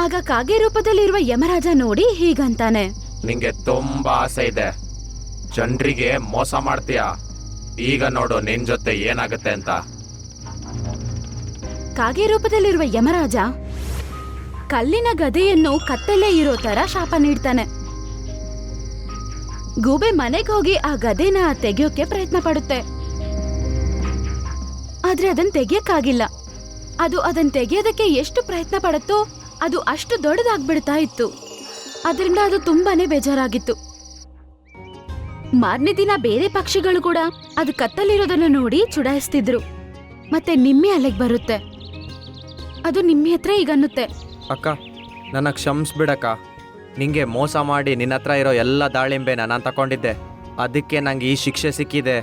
ಆಗ ಕಾಗೆ ರೂಪದಲ್ಲಿರುವ ಯಮರಾಜ ನೋಡಿ ಹೀಗಂತಾನೆ. ನಿಂಗೆ ತುಂಬಾ ಆಸೆ ಇದೆ. ಜನರಿಗೆ ಮೋಸ ಮಾಡ್ತೀಯ? ಈಗ ನೋಡು ನಿನ್ ಜೊತೆ ಏನಾಗುತ್ತೆ ಅಂತ. ಕಾಗೆ ರೂಪದಲ್ಲಿರುವ ಯಮರಾಜ ಕಲ್ಲಿನ ಗದೆಯನ್ನು ಕತ್ತಲ್ಲೇ ಇರೋ ತರ ಶಾಪ ನೀಡ್ತಾನೆ. ಗೂಬೆ ಮನೆಗೆ ಹೋಗಿ ಆ ಗದೆನ ತೆಗೆಯೋಕೆ ಪ್ರಯತ್ನ ಪಡುತ್ತೆ. ಆದ್ರೆ ಅದನ್ ತೆಗಿಯಕ್ಕಾಗಿಲ್ಲ. ಅದು ಅದನ್ ತೆಗೆಯೋದಕ್ಕೆ ಎಷ್ಟು ಪ್ರಯತ್ನ ಪಡುತ್ತೋ ಅದು ಅಷ್ಟು ದೊಡ್ಡದಾಗ್ಬಿಡ್ತಾ ಇತ್ತು. ಅದರಿಂದ ಅದು ತುಂಬಾನೇ ಬೇಜಾರಾಗಿತ್ತು. ಮಾರನೇ ದಿನ ಬೇರೆ ಪಕ್ಷಿಗಳು ಕೂಡ ಅದು ಕತ್ತಲಿರೋದನ್ನ ನೋಡಿ ಚುಡಾಯಿಸ್ತಿದ್ರು. ಮತ್ತೆ ನಿಮ್ಮೆ ಅಲ್ಲಿಗೆ ಬರುತ್ತೆ. ಅದು ನಿಮ್ಮೆ ಹತ್ರ ಈಗ ಅನ್ನುತ್ತೆ. ಅಕ್ಕ ನನ್ನ ಕ್ಷಮಿಸ್ಬಿಡಕ್ಕ. ನಿಂಗೆ ಮೋಸ ಮಾಡಿ ನಿನ್ನ ಹತ್ರ ಇರೋ ಎಲ್ಲ ದಾಳಿಂಬೆನ ನಾನು ತಗೊಂಡಿದ್ದೆ ಅದಕ್ಕೆ ನಂಗೆ ಈ ಶಿಕ್ಷೆ ಸಿಕ್ಕಿದೆ.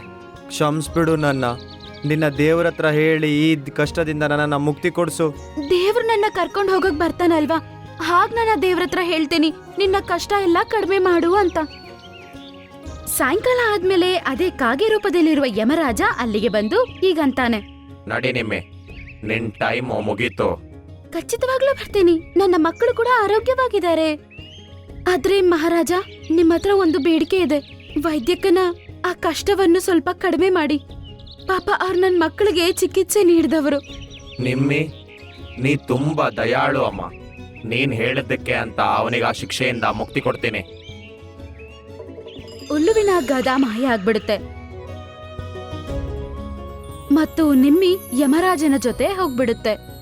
ಕ್ಷಮಿಸ್ಬಿಡು ನನ್ನ. ನಿನ್ನ ದೇವ್ರ ಹತ್ರ ಹೇಳಿ ಈ ಕಷ್ಟದಿಂದ ನನ್ನನ್ನು ಮುಕ್ತಿ ಕೊಡಿಸು. ದೇವ್ರು ನನ್ನ ಕರ್ಕೊಂಡು ಹೋಗಕ್ ಬರ್ತಾನಲ್ವಾ? ಹಾಗ ನಾನು ದೇವ್ರ ಹತ್ರ ಹೇಳ್ತೀನಿ ನಿನ್ನ ಕಷ್ಟ ಎಲ್ಲ ಕಡಿಮೆ ಮಾಡು ಅಂತ. ಸಾಯಂಕಾಲ ಆದ್ಮೇಲೆ ಅದೇ ಕಾಗೆ ರೂಪದಲ್ಲಿರುವ ಯಮರಾಜ ಅಲ್ಲಿಗೆ ಬಂದು ಹೀಗಂತಾನೆ ನಡಿ ನಿಮ್ಮೆ ನಿನ್ ಟೈಮ್ ಮುಗೀತು. ಖಚಿತವಾಗ್ಲೂ ಬರ್ತೀನಿ ನನ್ನ ಮಕ್ಕಳು ಕೂಡ ಆರೋಗ್ಯವಾಗಿದ್ದಾರೆ. ಆದ್ರೆ ಮಹಾರಾಜ ನಿಮ್ಮ ಹತ್ರ ಒಂದು ಬೇಡಿಕೆ ಇದೆ. ವೈದ್ಯಕನ ಆ ಕಷ್ಟವನ್ನು ಸ್ವಲ್ಪ ಕಡಿಮೆ ಮಾಡಿ. ಪಾಪ ಅವ್ರು ನನ್ನ ಮಕ್ಕಳಿಗೆ ಚಿಕಿತ್ಸೆ ನೀಡಿದವರು. ನಿಮ್ಮಿ ನೀ ತುಂಬಾ ದಯಾಳು ಅಮ್ಮ. ನೀನ್ ಹೇಳಿದ್ದಕ್ಕೆ ಅಂತ ಅವನಿಗೆ ಆ ಶಿಕ್ಷೆಯಿಂದ ಮುಕ್ತಿ ಕೊಡ್ತೀನಿ. ಉಲ್ಲುವಿನ ಗದ ಮಾಯ ಆಗ್ಬಿಡುತ್ತೆ. ಮತ್ತು ನಿಮ್ಮಿ ಯಮರಾಜನ ಜೊತೆ ಹೋಗ್ಬಿಡುತ್ತೆ.